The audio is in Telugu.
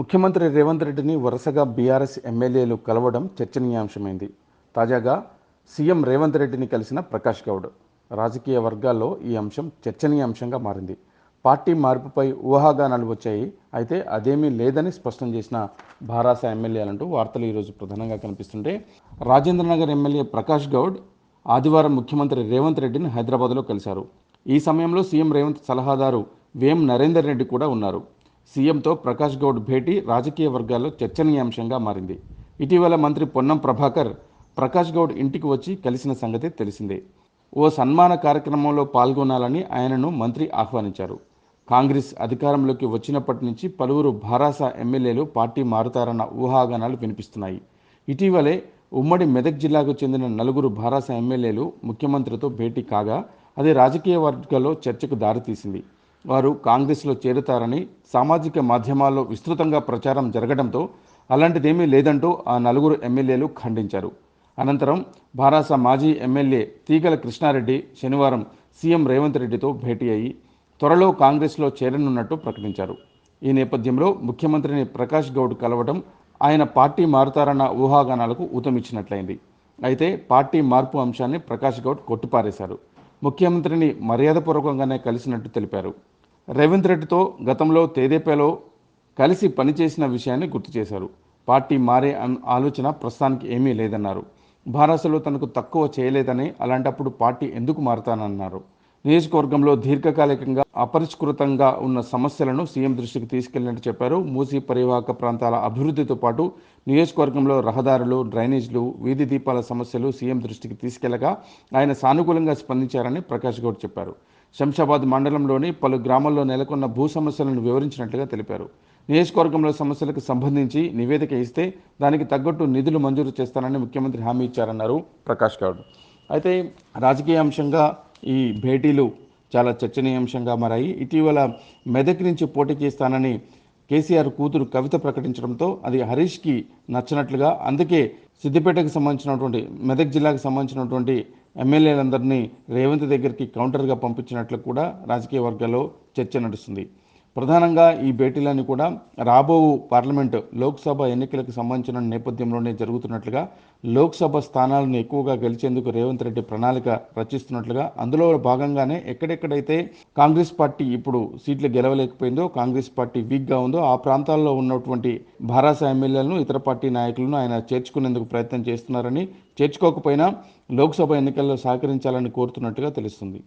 ముఖ్యమంత్రి రేవంత్ రెడ్డిని వరుసగా బీఆర్ఎస్ ఎమ్మెల్యేలు కలవడం చర్చనీయాంశమైంది. తాజాగా సీఎం రేవంత్ రెడ్డిని కలిసిన ప్రకాష్ గౌడ్. రాజకీయ వర్గాల్లో ఈ అంశం చర్చనీయాంశంగా మారింది. పార్టీ మార్పుపై ఊహాగానాలు వచ్చాయి. అయితే అదేమీ లేదని స్పష్టం చేసిన భారాస ఎమ్మెల్యేలంటూ వార్తలు ఈరోజు ప్రధానంగా కనిపిస్తుంటే రాజేంద్రనగర్ ఎమ్మెల్యే ప్రకాష్ గౌడ్ ఆదివారం ముఖ్యమంత్రి రేవంత్ రెడ్డిని హైదరాబాద్లో కలిశారు. ఈ సమయంలో సీఎం రేవంత్ సలహాదారు వేం నరేందర్ రెడ్డి కూడా ఉన్నారు. సీఎంతో ప్రకాష్ గౌడ్ భేటీ రాజకీయ వర్గాల్లో చర్చనీయాంశంగా మారింది. ఇటీవల మంత్రి పొన్నం ప్రభాకర్ ప్రకాష్ గౌడ్ ఇంటికి వచ్చి కలిసిన సంగతి తెలిసిందే. ఓ సన్మాన కార్యక్రమంలో పాల్గొనాలని ఆయనను మంత్రి ఆహ్వానించారు. కాంగ్రెస్ అధికారంలోకి వచ్చినప్పటి నుంచి పలువురు భారాస ఎమ్మెల్యేలు పార్టీ మారుతారన్న ఊహాగానాలు వినిపిస్తున్నాయి. ఇటీవలే ఉమ్మడి మెదక్ జిల్లాకు చెందిన నలుగురు భారాస ఎమ్మెల్యేలు ముఖ్యమంత్రితో భేటీ కాగా అది రాజకీయ వర్గాల్లో చర్చకు దారితీసింది. వారు కాంగ్రెస్లో చేరుతారని సామాజిక మాధ్యమాల్లో విస్తృతంగా ప్రచారం జరగడంతో అలాంటిదేమీ లేదంటూ ఆ నలుగురు ఎమ్మెల్యేలు ఖండించారు. అనంతరం భారాస మాజీ ఎమ్మెల్యే తీగల కృష్ణారెడ్డి శనివారం సీఎం రేవంత్ రెడ్డితో భేటీ అయ్యి త్వరలో కాంగ్రెస్లో చేరనున్నట్టు ప్రకటించారు. ఈ నేపథ్యంలో ముఖ్యమంత్రిని ప్రకాష్ గౌడ్ కలవడం ఆయన పార్టీ మారుతారన్న ఊహాగానాలకు ఊతమిచ్చినట్లయింది. అయితే పార్టీ మార్పు అంశాన్ని ప్రకాష్ గౌడ్ కొట్టిపారేశారు. ముఖ్యమంత్రిని మర్యాదపూర్వకంగానే కలిసినట్టు తెలిపారు. రేవంత్ రెడ్డితో గతంలో తేదేపేలో కలిసి పనిచేసిన విషయాన్ని గుర్తు చేశారు. పార్టీ మారే ఆలోచన ప్రస్తుతానికి ఏమీ లేదన్నారు. భారసలో తనకు తక్కువ చేయలేదని అలాంటప్పుడు పార్టీ ఎందుకు మారుతానన్నారు? నియోజకవర్గంలో దీర్ఘకాలికంగా అపరిష్కృతంగా ఉన్న సమస్యలను సీఎం దృష్టికి తీసుకెళ్ళినట్టు చెప్పారు. మూసీ పరివాహక ప్రాంతాల అభివృద్ధితో పాటు నియోజకవర్గంలో రహదారులు డ్రైనేజీలు వీధి దీపాల సమస్యలు సీఎం దృష్టికి తీసుకెళ్ళగా ఆయన సానుకూలంగా స్పందించారని ప్రకాష్ గౌడ్ చెప్పారు. శంషాబాద్ మండలంలోని పలు గ్రామాల్లో నెలకొన్న భూ సమస్యలను వివరించినట్లుగా తెలిపారు. నియోజకవర్గంలో సమస్యలకు సంబంధించి నివేదిక ఇస్తే దానికి తగ్గట్టు నిధులు మంజూరు చేస్తానని ముఖ్యమంత్రి హామీ ఇచ్చారన్నారు ప్రకాష్ గౌడ్. అయితే రాజకీయ అంశంగా ఈ భేటీలు చాలా చర్చనీయాంశంగా మారాయి. ఇటీవల మెదక్ నుంచి పోటీ చేస్తానని కేసీఆర్ కూతురు కవిత ప్రకటించడంతో అది హరీష్కి నచ్చినట్లుగా అందుకే సిద్దిపేటకు సంబంధించినటువంటి మెదక్ జిల్లాకు సంబంధించినటువంటి ఎమ్మెల్యేలందరినీ రేవంత్ దగ్గరికి కౌంటర్గా పంపించినట్లు కూడా రాజకీయ వర్గాల్లో చర్చ నడుస్తుంది. ప్రధానంగా ఈ భేటీలన్నీ కూడా రాబో పార్లమెంట్ లోక్సభ ఎన్నికలకు సంబంధించిన నేపథ్యంలోనే జరుగుతున్నట్లుగా లోక్సభ స్థానాలను ఎక్కువగా గెలిచేందుకు రేవంత్ రెడ్డి ప్రణాళిక రచిస్తున్నట్లుగా అందులో భాగంగానే ఎక్కడెక్కడైతే కాంగ్రెస్ పార్టీ ఇప్పుడు సీట్లు గెలవలేకపోయిందో కాంగ్రెస్ పార్టీ వీక్గా ఉందో ఆ ప్రాంతాల్లో ఉన్నటువంటి భారాస ఎమ్మెల్యేలను ఇతర పార్టీ నాయకులను ఆయన చేర్చుకునేందుకు ప్రయత్నం చేస్తున్నారని చేర్చుకోకపోయినా లోక్సభ ఎన్నికల్లో సహకరించాలని కోరుతున్నట్టుగా తెలుస్తుంది.